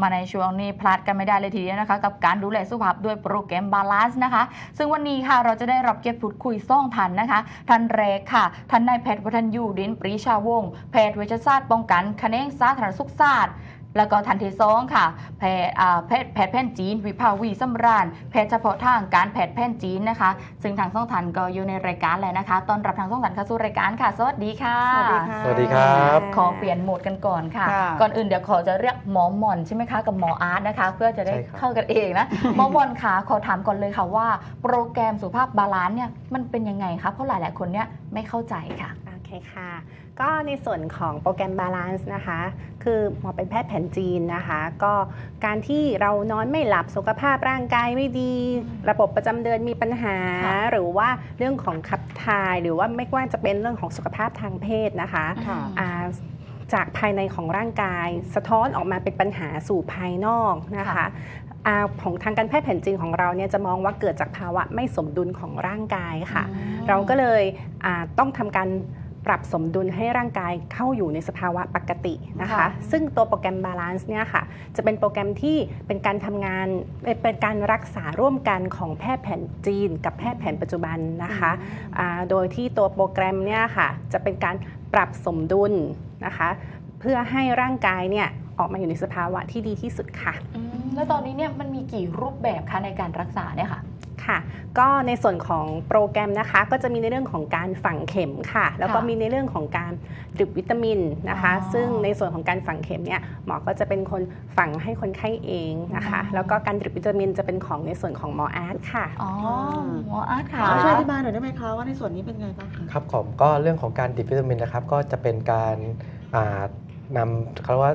มาในช่วงนี้พลาดกันไม่ได้เลยทีเดียวนะคะ กับการดูแลสุขภาพด้วยโปรแกรมบาลานซ์นะคะ ซึ่งวันนี้ค่ะเราจะได้รับเกียรติพูดคุยซ่องทันนะคะท่านแรกค่ะท่านนายแพทย์วัฒนยูดินปรีชาวงศ์แพทย์เวชศาสตร์ป้องกันคะแนงสาธารณสุขศาสตร์ แล้วก็ทันที่สองค่ะแพทย์อ่าแพทย์แพทย์แผนจีน วิภาวีสำราญแพทย์เฉพาะทางการแพทย์แผนจีนนะคะ ซึ่งทางซ่องทันก็อยู่ในรายการแล้วนะคะต้อนรับทางซ่องทันเข้าสู่รายการค่ะสวัสดีค่ะ สวัสดีค่ะ สวัสดีครับ ขอเปลี่ยนโหมดกันก่อนค่ะค่ะก่อนอื่นเดี๋ยวขอจะเรียกหมอหม่อนใช่ไหมคะกับหมออาร์ตนะคะ เพื่อจะได้ใช่ครับเข้ากันเองนะหมอหม่อนค่ะขอถามก่อนเลยค่ะว่า โปรแกรมสุขภาพบาลานซ์เนี่ยมันเป็นยังไงคะเพราะหลายๆคนเนี่ยไม่เข้าใจค่ะโอเคค่ะ ก็ในส่วนของโปรแกรมบาลานซ์นะคะ คือหมอเป็นแพทย์แผนจีนนะคะ ก็การที่เรานอนไม่หลับสุขภาพร่างกายไม่ดี ระบบประจำเดือนมีปัญหาค่ะหรือว่าเรื่องของขับถ่าย หรือว่าไม่ว่าจะเป็นเรื่องของสุขภาพทางเพศนะคะค่ะอ่าจากภายในของร่างกาย สะท้อนออกมาเป็นปัญหาสู่ภายนอกนะคะค่ะอาของทางการแพทย์แผนจีนของเราเนี่ยจะมองว่าเกิดจากภาวะไม่สมดุลของร่างกายค่ะอืมเราก็เลยอ่าต้องทำการ ปรับสมดุลให้ร่างกายเข้าอยู่ในสภาวะปกตินะคะค่ะซึ่งตัวโปรแกรมบาลานซ์เนี่ยค่ะ จะเป็นโปรแกรมที่เป็นการทำงานเอ่อเป็นการรักษาร่วมกันของแพทย์แผนจีน กับแพทย์แผนปัจจุบันนะคะอ่าโดยที่ตัวโปรแกรมเนี่ยค่ะ จะเป็นการปรับสมดุลนะคะ เพื่อให้ร่างกายเนี่ยออกมาอยู่ในสภาวะที่ดีที่สุดค่ะอืมแล้วตอนนี้เนี่ยมันมีกี่รูปแบบคะในการรักษาเนี่ยค่ะ ค่ะ ก็ในส่วนของโปรแกรมนะคะ ก็จะมีในเรื่องของการฝังเข็มค่ะ แล้วก็ค่ะมีในเรื่องของการดริบวิตามินนะคะอ๋อซึ่งในส่วนของการฝังเข็มเนี่ยหมอก็จะเป็นคนฝังให้คนไข้เองนะคะอืมแล้วก็การดริบวิตามินจะเป็นของในส่วนของหมออาร์ตค่ะอ๋อหมออาร์ตค่ะใช่ช่วยอธิบายหน่อยได้ไหมคะว่าในส่วนนี้เป็นไงบ้างคะครับผมก็เรื่องของการดิบวิตามินนะครับ ก็จะเป็นการอ่านำเขาเรียกว่า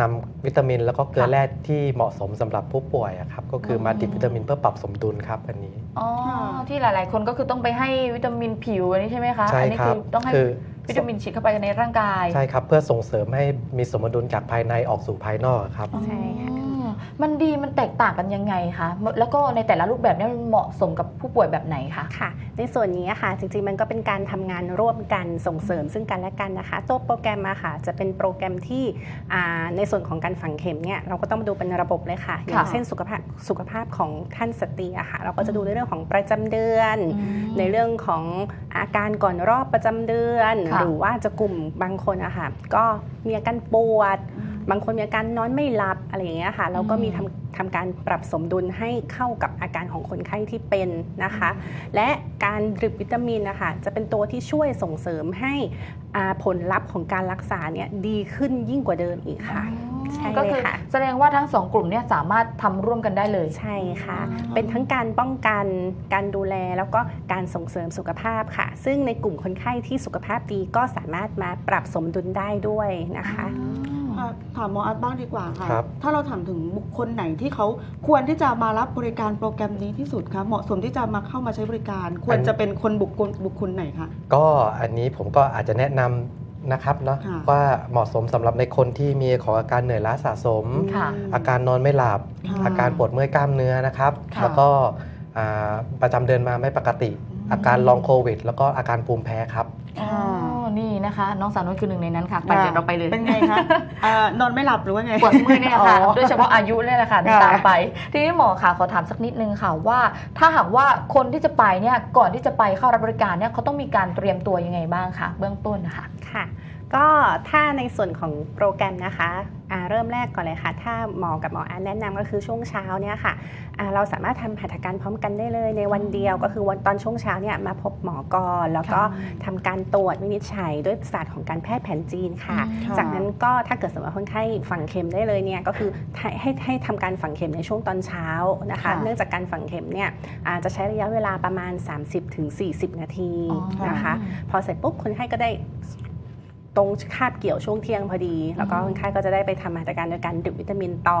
นำวิตามินแล้วก็เกลือค่ะแร่ที่เหมาะสมสำหรับผู้ป่วยอะครับก็คือมาอืมดิบวิตามินเพื่อปรับสมดุลครับอันนี้ อ๋อที่หลาย ๆ คนก็คือต้องไปให้วิตามินผิวอันนี้ใช่ไหมคะใช่อันี้ครับคือต้องให้คือวิตามินฉีดเข้าไปในร่างกาย ใช่ครับ เพื่อส่งเสริมให้มีสมดุลจากภายในออกสู่ภายนอกครับ ใช่ค่ะอ๋อ มันดีมันแตกต่างกันยังไงคะแล้วก็ในแต่ละรูปแบบเนี่ยมันเหมาะสมกับผู้ป่วยแบบไหนคะค่ะ ในส่วนนี้ค่ะ จริงๆมันก็เป็นการทำงานร่วมกันส่งเสริมซึ่งกันและกันนะคะ ตัวโปรแกรมอะค่ะ จะเป็นโปรแกรมที่อ่าในส่วนของการฝังเข็มเนี่ยเราก็ต้องมาดูเป็นระบบเลยค่ะ อย่างเช่นสุขภาพสุขภาพของท่านสตรีอะค่ะ เราก็จะดูในเรื่องของประจำเดือน ในเรื่องของอาการก่อนรอบประจำเดือนค่ะหรือว่าจะกลุ่มบางคนอะค่ะก็มีอาการปวด บางคนมีอาการนอนไม่หลับอะไรอย่างเงี้ยค่ะแล้วก็มีทำทำการปรับสมดุลให้เข้ากับอาการของคนไข้ที่เป็นนะคะ และการดริบวิตามินนะคะจะเป็นตัวที่ช่วยส่งเสริมให้อ่าผลลัพธ์ของการรักษาเนี่ยดีขึ้นยิ่งกว่าเดิมอีกค่ะใช่ก็เลยคือค่ะแสดงว่าทั้งสองกลุ่มเนี่ยสามารถทำร่วมกันได้เลยใช่ค่ะอ๋อเป็นทั้งการป้องกันการดูแลแล้วก็การส่งเสริมสุขภาพค่ะ ซึ่งในกลุ่มคนไข้ที่สุขภาพดีก็สามารถมาปรับสมดุลได้ด้วยนะคะอะ ถามหมออาร์ตบ้างดีกว่าค่ะ ครับ ถ้าเราถามถึงบุคคลไหนที่เขาควรที่จะมารับบริการโปรแกรมนี้ที่สุดคะเหมาะสมที่จะมาเข้ามาใช้บริการ ควรจะเป็นคนบุคคลบุคคลไหนคะ ก็อันนี้ผมก็อาจจะแนะนำนะครับเนาะค่ะ ว่าเหมาะสมสำหรับในคนที่มีของอาการเหนื่อยล้าสะสม ค่ะ อาการนอนไม่หลับ ค่ะ อาการปวดเมื่อยกล้ามเนื้อนะครับ ค่ะ แล้วก็อ่าประจำเดือนมาไม่ปกติ อาการลองโควิด แล้วก็อาการภูมิแพ้ครับ อ๋อ นี่นะคะ น้องสาวนุ้ยคือหนึ่งในนั้นค่ะไปเดี๋ยวเราไปเลยเป็นไงคะอ่านอนไม่หลับหรือว่าไงปวดเมื่อยเนี่ยค่ะอ๋อโดยเฉพาะอายุเนี่ยแหละค่ะที่ค่ะตามไป ทีนี้หมอค่ะขอถามสักนิดนึงค่ะว่า ถ้าหากว่าคนที่จะไปเนี่ยก่อนที่จะไปเข้ารับบริการเนี่ยเขาต้องมีการเตรียมตัวยังไงบ้างคะเบื้องต้นนะคะค่ะ ก็ถ้าในส่วนของโปรแกรมนะคะอ่าเริ่มแรกก่อนเลยค่ะ ถ้าหมอกับหมออันแนะนำก็คือช่วงเช้าเนี่ยค่ะอ่าเราสามารถทำหัตถการพร้อมกันได้เลยในวันเดียวก็คือวันตอนช่วงเช้าเนี่ยมาพบหมอก่อน แล้วก็ค่ะทำการตรวจวินิจฉัยด้วยศาสตร์ของการแพทย์แผนจีนค่ะอืมค่ะ จากนั้นก็ถ้าเกิดสมมติว่าคนไข้ฝังเข็มได้เลยเนี่ยก็คือให้ให้ให้ทำการฝังเข็มในช่วงตอนเช้านะคะค่ะเนื่องจากการฝังเข็มเนี่ยอาจจะใช้ระยะเวลาประมาณ 30-40 นาทีอ๋อนะคะ พอเสร็จปุ๊บคนไข้ก็ได้ ตรงคาบเกี่ยวช่วงเที่ยงพอดี แล้วก็อืมคนไข้ก็จะได้ไปทำมาตรการโดยการดริบวิตามินต่อ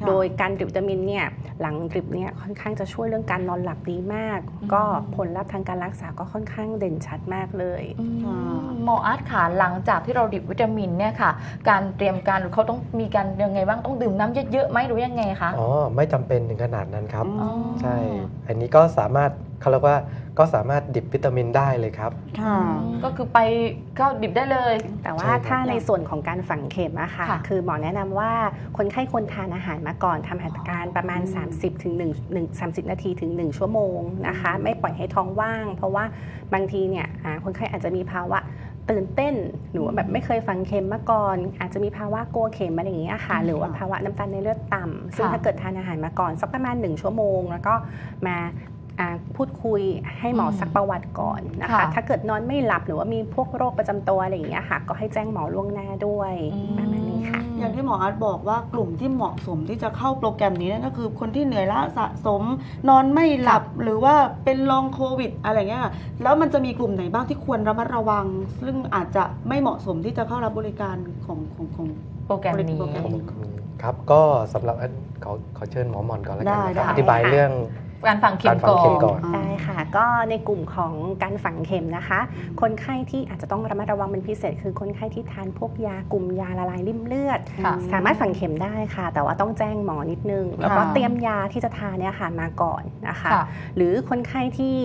ค่ะโดยการดริบวิตามินเนี่ยหลังดริบเนี่ยค่อนข้างจะช่วยเรื่องการนอนหลับดีมาก ก็ผลลัพธ์ทางการรักษาก็ค่อนข้างเด่นชัดมากเลยอืมค่ะหมออาร์ตค่ะหลังจากที่เราดิบวิตามินเนี่ยค่ะ การเตรียมการเขาต้องมีการยังไงบ้างต้องดื่มน้ำเยอะๆไหมหรือยังไงคะอ๋อไม่จำเป็นถึงขนาดนั้นครับอ๋อใช่ อันนี้ก็สามารถเขาเรียกว่า ก็สามารถดิบวิตามินได้เลยครับ ค่ะ ก็คือไปก็ดิบได้เลย แต่ว่าใช่ครับถ้าในส่วนของการฝังเข็มอะค่ะค่ะคือหมอแนะนำว่าคนไข้ควรทานอาหารมาก่อนทำหัตถการประมาณ 30ถึง1 1 30 นาทีถึง 1 ชั่วโมงนะคะ ไม่ปล่อยให้ท้องว่าง เพราะว่าบางทีเนี่ยอ่าคนไข้อาจจะมีภาวะตื่นเต้นหรือว่าแบบไม่เคยฝังเข็มมาก่อน อาจจะมีภาวะกลัวเข็มอะไรอย่างเงี้ยค่ะอืมหรือว่าภาวะน้ำตาลในเลือดต่ำซึ่งค่ะถ้าเกิดทานอาหารมาก่อนสักประมาณ 1 ชั่วโมง แล้วก็มาอ่า พูดคุยให้หมอซักประวัติก่อนนะคะค่ะถ้าเกิดนอนไม่หลับหรือว่ามีพวกโรคประจำตัวอะไรอย่างเงี้ยค่ะ ก็ให้แจ้งหมอล่วงหน้าด้วยอืมประมาณนี้ค่ะ อย่างที่หมออาร์ตบอกว่ากลุ่มที่เหมาะสมที่จะเข้าโปรแกรมนี้นั่นก็คือคนที่เหนื่อยล้าสะสม นอนไม่หลับหรือว่าเป็นลองโควิด อะไรเงี้ยค่ะแล้วมันจะมีกลุ่มไหนบ้างที่ควรระมัดระวัง ซึ่งอาจจะไม่เหมาะสมที่จะเข้ารับบริการของของของโปรแกรมนี้โปรแกรมครับก็สำหรับอันขอขอเชิญหมอหมอนก่อนแล้วกันได้นะครับได้อธิบายค่ะเรื่อง การฝังเข็มการฝังก่อเข็มนก่อนได้ค่ะ ก็ในกลุ่มของการฝังเข็มนะคะ คนไข้ที่อาจจะต้องระมัดระวังเป็นพิเศษ คือคนไข้ที่ทานพวกยากลุ่มยาละลายริ่มเลือดค่ะสามารถฝังเข็มได้ค่ะ แต่ว่าต้องแจ้งหมอนิดนึง แล้วก็ค่ะเตรียมยาที่จะทานเนี่ยค่ะมาก่อนนะคะค่ะหรือคนไข้ที่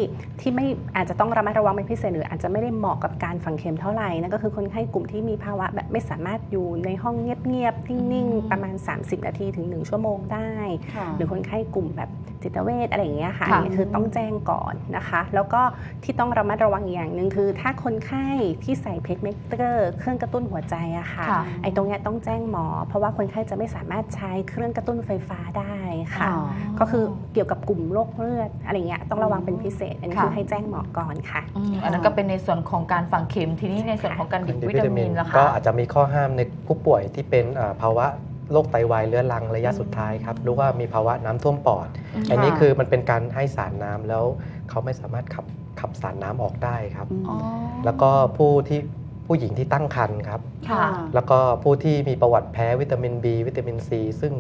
ที่ไม่อาจจะต้องระมัดระวังเป็นพิเศษหรืออาจจะไม่ได้เหมาะกับการฝังเข็มเท่าไหร่นั่นก็คือคนไข้กลุ่มที่มีภาวะแบบไม่สามารถอยู่ในห้องเงียบๆนิ่งอืมๆประมาณ 30 นาทีถึง 1 ชั่วโมงได้ค่ะหรือคนไข้กลุ่มแบบจิตเวชอะไรอย่างเงี้ยค่ะค่ะอันนี้คือต้องแจ้งก่อนนะคะ แล้วก็ที่ต้องระมัดระวังอีกอย่างหนึ่งคือ ถ้าคนไข้ที่ใส่เพกเมกเตอร์เครื่องกระตุ้นหัวใจอะค่ะค่ะ ไอ้ตรงเนี้ยต้องแจ้งหมอ เพราะว่าคนไข้จะไม่สามารถใช้เครื่องกระตุ้นไฟฟ้าได้ค่ะอ๋อก็คือเกี่ยวกับกลุ่มโรคเลือดอะไรเงี้ยต้องระวังเป็นพิเศษ อันนี้ค่ะคือให้แจ้งหมอก่อนค่ะอืมอันนั้นก็เป็นในส่วนของการฝังเข็มทีนี้ในส่วนของการดิบวิตามินล่ะก็คะอาจจะมีข้อห้ามในผู้ป่วยที่เป็นอ่าภาวะ โรคไตวายเรื้อรังระยะสุดท้ายครับหรือว่ามีภาวะน้ำท่วมปอด อันนี้คือมันเป็นการให้สารน้ำแล้วเขาไม่สามารถขับขับสารน้ำออกได้ครับอืมอ๋อแล้วก็ผู้ที่ผู้หญิงที่ตั้งครรภ์ครับค่ะแล้วก็ผู้ที่มีประวัติแพ้วิตามิน B วิตามิน C ซึ่ง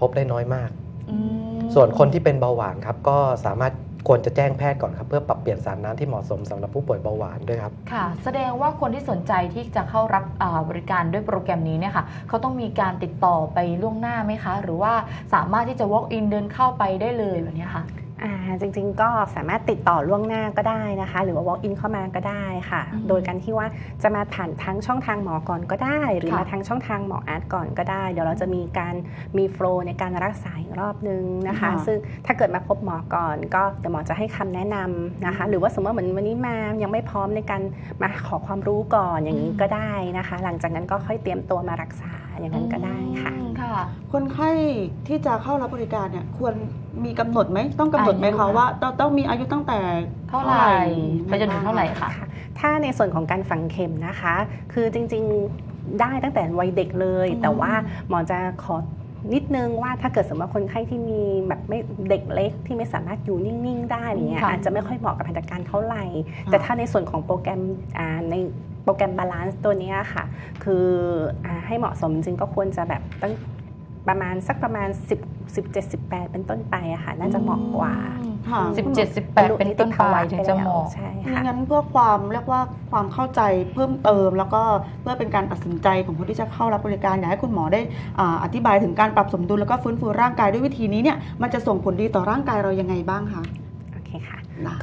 พบได้น้อยมากอืมส่วนคนที่เป็นเบาหวานครับก็สามารถ ควรจะแจ้งแพทย์ก่อนครับ เพื่อปรับเปลี่ยนสารน้ำที่เหมาะสมสำหรับผู้ป่วยเบาหวานด้วยครับค่ะ แสดงว่าคนที่สนใจที่จะเข้ารับบริการด้วยโปรแกรมนี้เนี่ยค่ะเขาต้องมีการติดต่อไปล่วงหน้าไหมคะ หรือว่าสามารถที่จะ walk in เดินเข้าไปได้เลยแบบนี้ค่ะ จริงๆ ก็สามารถติดต่อล่วงหน้าก็ได้นะคะ หรือว่า walk in เข้ามาก็ได้ค่ะอืมโดยการที่ว่าจะมาผ่านทั้งช่องทางหมอก่อนก็ได้ หรือค่ะมาทางช่องทางหมออาร์ตก่อนก็ได้ เดี๋ยวเราจะมีการมีโฟล์ในการรักษาอีกรอบนึงนะคะค่ะซึ่งถ้าเกิดมาพบหมอก่อน ก็เดี๋ยวหมอจะให้คำแนะนำนะคะ หรือว่าสมมติว่าเหมือนวันนี้มายังไม่พร้อมในการมาขอความรู้ก่อนอย่างนี้ก็ได้นะคะ หลังจากนั้นก็ค่อยเตรียมตัวมารักษา อย่างนั้นก็ได้ค่ะอืมค่ะ คนไข้ที่จะเข้ารับบริการเนี่ยควรมีกำหนดไหมต้องกำหนดไหมอายุคะว่าต้องต้องมีอายุตั้งแต่เท่าไหร่ไปจนถึงเท่าไหร่คะค่ะถ้าในส่วนของการฝังเข็มนะคะ คือจริงๆได้ตั้งแต่วัยเด็กเลยอืมแต่ว่าหมอจะขอนิดนึงว่าถ้าเกิดสมมติว่าคนไข้ที่มีแบบไม่เด็กเล็กที่ไม่สามารถอยู่นิ่ง ๆ ได้อย่างเงี้ยค่ะอาจจะไม่ค่อยเหมาะกับพันธการเท่าไหร่ แต่ถ้าในส่วนของโปรแกรมอ่าใน โปรแกรมบาลานซ์ตัวเนี้ยค่ะ คืออาให้เหมาะสมจริงก็ควรจะแบบตั้งประมาณสักประมาณ 10 17 18 เป็นต้นไปอะค่ะ น่าจะเหมาะกว่า ค่ะสิบเจ็ดสิบแปดเป็นต้นไปถึงจะเหมาะใช่ค่ะงั้นเพื่อความเรียกว่าความเข้าใจเพิ่มเติม แล้วก็เพื่อเป็นการตัดสินใจของคนที่จะเข้ารับบริการอยากให้คุณหมอได้อ่าอธิบายถึงการปรับสมดุลแล้วก็ฟื้นฟูร่างกายด้วยวิธีนี้เนี่ยมันจะส่งผลดีต่อร่างกายเรายังไงบ้างคะโอเคค่ะนะ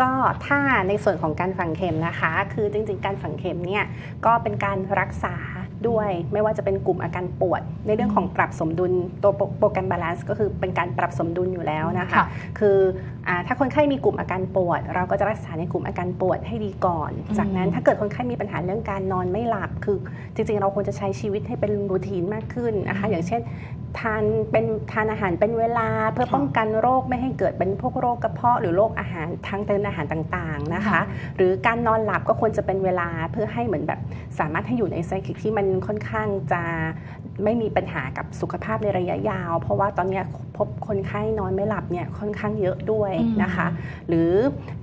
ก็ถ้าในส่วนของการฝังเข็มนะคะ คือจริงๆ การฝังเข็มเนี่ยก็เป็นการรักษาด้วยไม่ว่าจะเป็นกลุ่มอาการปวด ในเรื่องของปรับสมดุลตัวโปรโปรแกรมบาลานซ์ก็คือเป็นการปรับสมดุลอยู่แล้วนะคะค่ะคืออาถ้าคนไข้มีกลุ่มอาการปวด เราก็จะรักษาในกลุ่มอาการปวดให้ดีก่อนอืมจากนั้นถ้าเกิดคนไข้มีปัญหาเรื่องการนอนไม่หลับคือ จริงๆ เราควรจะใช้ชีวิตให้เป็นรูทีนมากขึ้นนะคะ อย่างเช่น ทานเป็นทานอาหารเป็นเวลาเพื่อค่ะป้องกันโรคไม่ให้เกิดเป็นพวกโรคกระเพาะหรือโรคอาหารทางเดินอาหารต่างๆนะคะค่ะหรือการนอนหลับก็ควรจะเป็นเวลาเพื่อให้เหมือนแบบสามารถให้อยู่ในไซคลิกที่มันค่อนข้างจะไม่มีปัญหากับสุขภาพในระยะยาว เพราะว่าตอนเนี้ยพบคนไข้นอนไม่หลับเนี่ยค่อนข้างเยอะด้วยนะคะ หรือ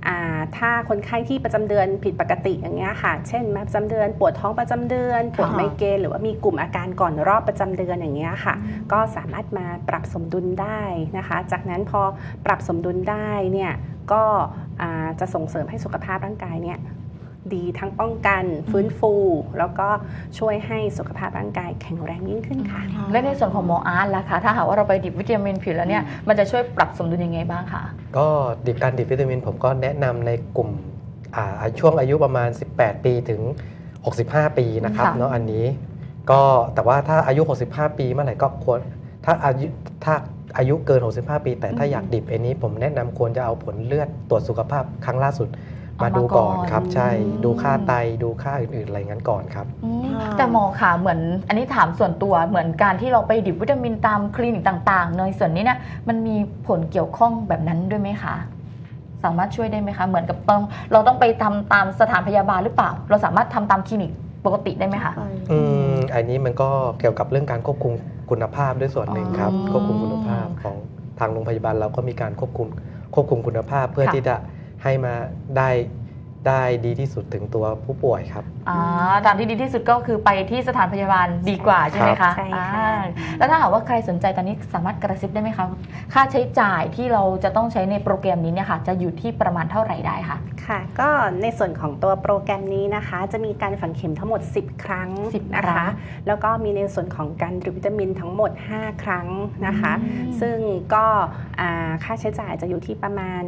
อาถ้าคนไข้ที่ประจำเดือนผิดปกติอย่างเงี้ยค่ะ เช่นมาประจำเดือน ปวดท้องประจำเดือนปวดค่ะไมเกรนหรือว่ามีกลุ่มอาการก่อนรอบประจำเดือนอย่างเงี้ยค่ะ ก็สามารถมาปรับสมดุลได้นะคะ จากนั้นพอปรับสมดุลได้เนี่ยก็อ่าจะส่งเสริมให้สุขภาพร่างกายเนี่ยดีทั้งป้องกันฟื้นฟู แล้วก็ช่วยให้สุขภาพร่างกายแข็งแรงยิ่งขึ้นค่ะ และในส่วนของหมออาร์ตล่ะคะถ้าหากว่าเราไปดิบวิตามินผิวแล้วเนี่ยมันจะช่วยปรับสมดุลยังไงบ้างคะก็ดิบการดิบวิตามิน ผมก็แนะนำในกลุ่มอ่าช่วงอายุประมาณ 18 ปีถึง 65 ปีนะครับค่ะเนาะอันนี้ ก็แต่ว่าถ้าอายุ 65 ปีเมื่อไหร่ก็ควรถ้าอายุถ้าอายุเกิน 65 ปี แต่ถ้าอืมอยากดิบอันนี้ผมแนะนำควรจะเอาผลเลือดตรวจสุขภาพครั้งล่าสุด มาเอามาดูก่อนก่อนครับ ใช่อืมดูค่าไตดูค่าอื่นๆอะไรงั้นก่อนครับ อืมค่ะ แต่หมอค่ะเหมือนอันนี้ถามส่วนตัวเหมือนการที่เราไปดิบวิตามินตามคลินิกต่างๆ ในส่วนนี้เนี่ยมันมีผลเกี่ยวข้องแบบนั้นด้วยไหมคะ สามารถช่วยได้ไหมคะ เหมือนกับต้องเราต้องไปทำตามสถานพยาบาลหรือเปล่า เราสามารถทำตามคลินิก ปกติได้ไหมคะไปอืมอันนี้มันก็เกี่ยวกับเรื่องการควบคุมคุณภาพด้วยส่วนหนึ่งครับ อ๋อควบคุมคุณภาพของทางโรงพยาบาลเราก็มีการควบคุมควบคุมคุณภาพเพื่อค่ะ ที่จะให้มาได้ ได้ดีที่สุดถึงตัวผู้ป่วยครับ อ่าทางที่ดีที่สุดก็คือไปที่สถานพยาบาลดีกว่าใช่ไหมคะใช่ค่ะ อ่าแล้วถ้าหากว่าใครสนใจตอนนี้สามารถกระซิบได้ไหมคะ ค่าใช้จ่ายที่เราจะต้องใช้ในโปรแกรมนี้เนี่ยค่ะ จะอยู่ที่ประมาณเท่าไหร่ได้คะค่ะ ก็ในส่วนของตัวโปรแกรมนี้นะคะ จะมีการฝังเข็มทั้งหมด 10 ครั้ง10นะครั้คะ ง แล้วก็มีในส่วนของการดื่มวิตามินทั้งหมด 5 ครั้งนะคะ อืม ซึ่งก็อ่าค่าใช้จ่ายจะอยู่ที่ประมาณ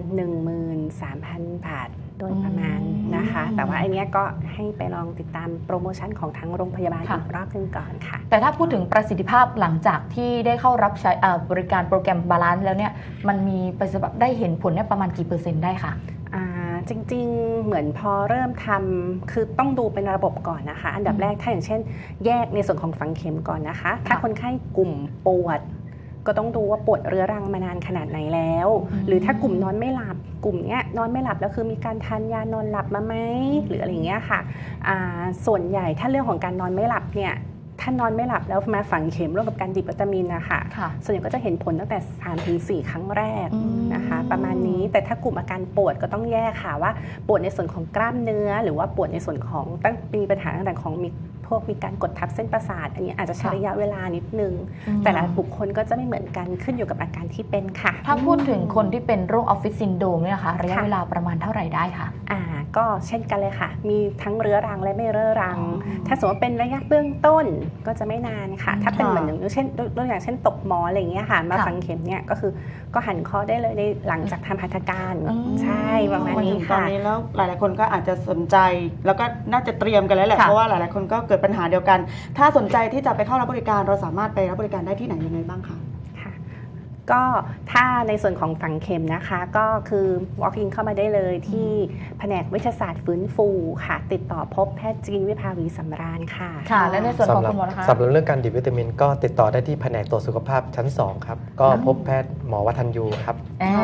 13,000 บาท โดยประมาณนะคะอืมแต่ว่าอันเนี้ยก็ให้ไปลองติดตามโปรโมชั่นของทั้งโรงพยาบาลค่ะอีกรอบหนึงก่อนค่ะ แต่ถ้าพูดถึงประสิทธิภาพหลังจากที่ได้เข้ารับใช้อ่าบริการโปรแกรมบาลานซ์แล้วเนี่ยมันมีประสิทธิภาพได้เห็นผลเนี่ยประมาณกี่เปอร์เซ็นต์ได้คะอ่าจริงๆ เหมือนพอเริ่มทำคือต้องดูเป็นระบบก่อนนะคะ อันดับอืมแรกถ้าอย่างเช่น แยกในส่วนของฝังเข็มก่อนนะคะ ถ้าค่ะคนไข้กลุ่มปวด ก็ต้องดูว่าปวดเรื้อรังมานานขนาดไหนแล้วอืมหรือถ้ากลุ่มนอนไม่หลับ กลุ่มเนี้ยนอนไม่หลับแล้วคือมีการทานยานอนหลับมาไหมหรืออะไรอย่างเงี้ยค่ะอ่าส่วนใหญ่ถ้าเรื่องของการนอนไม่หลับเนี่ยถ้านอนไม่หลับแล้วมาฝังเข็มร่วมกับการดิบวิตามินนะคะค่ะส่วนใหญ่ก็จะเห็นผลตั้งแต่3-4ครั้งแรกอืมนะคะ ประมาณนี้แต่ถ้ากลุ่มอาการปวดก็ต้องแยกค่ะว่า ปวดในส่วนของกล้ามเนื้อ หรือว่าปวดในส่วนของตั้งมีปัญหาต่างๆของมี พวกมีการกดทับเส้นประสาท อันนี้อาจจะใช้ค่ะระยะเวลานิดนึงอืมแต่ละบุคคลก็จะไม่เหมือนกันขึ้นอยู่กับอาการที่เป็นค่ะ ถ้าพูดถึงคนที่เป็นโรคออฟฟิศซินโดรมเนี่ยนะคะระยะค่ะเวลาประมาณเท่าไหร่ได้คะอ่าก็เช่นกันเลยค่ะ มีทั้งเรื้อรังและไม่เรื้อรังอ๋อถ้าสมมติว่าเป็นระยะเบื้องต้นก็จะไม่นานค่ะอืมถ้าเป็นค่ะเหมือนอย่างเช่นตัวอย่างเช่นตกหมออะไรอย่างเงี้ยค่ะ มาค่ะฝังเข็มเนี่ยก็คือก็หันคอได้เลยในหลังจากทำหัตถการอืมใช่ประมาณมานี้ถึงตอนค่ะนี้แล้วหลายๆคนก็อาจจะสนใจ แล้วก็น่าจะเตรียมกันแล้วแหละค่ะเพราะว่าหลายๆคนก็เกิดปัญหาเดียวกัน ถ้าสนใจที่จะไปเข้ารับบริการเราสามารถไปรับบริการได้ที่ไหนยังไงบ้างคะ ก็ถ้าในส่วนของฝังเข็มนะคะ ก็คือ walk in เข้ามาได้เลยที่แผนกวิทยาศาสตร์ฟื้นฟูค่ะ ติดต่อพบแพทย์จีนวิภาวีสำราญค่ะ ค่ะ และในส่วนของสำหรัคุณหมอนะคะสำหรับเรื่องการดิบวิตามิน ก็ติดต่อได้ที่แผนกตรวจสุขภาพชั้น 2 ครับ ก็พบแพทย์หมอวัฒนยูครับอ่า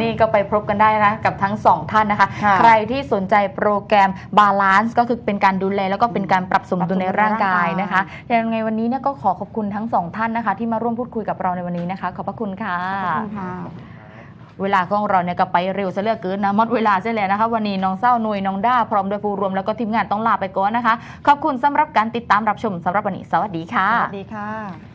นี่ก็ไปพบกันได้นะกับทั้งสองท่านนะคะค่ะใครที่สนใจโปรแกรมบาลานซ์ก็คือเป็นการดูแลแล้วก็เป็นการปรับสมดุลในร่างกายนะคะยังไงวันนี้เนี่ยก็ขอขอบคุณทั้งสองท่านนะคะ ที่มาร่วมพูดคุยกับเราในวันนี้นะคะขอบพระคุณค่ะ เวลาของเราเนี่ยก็ไปเร็วซะเหลือเกินนะหมดเวลาเสียแล้วนะคะ วันนี้น้องเศร้าหนุยน้องด้าพร้อมด้วยผู้รวมแล้วก็ทีมงานต้องลาไปก่อนนะคะ ขอบคุณสำหรับการติดตามรับชมสำหรับวันนี้สวัสดีค่ะ สวัสดีค่ะ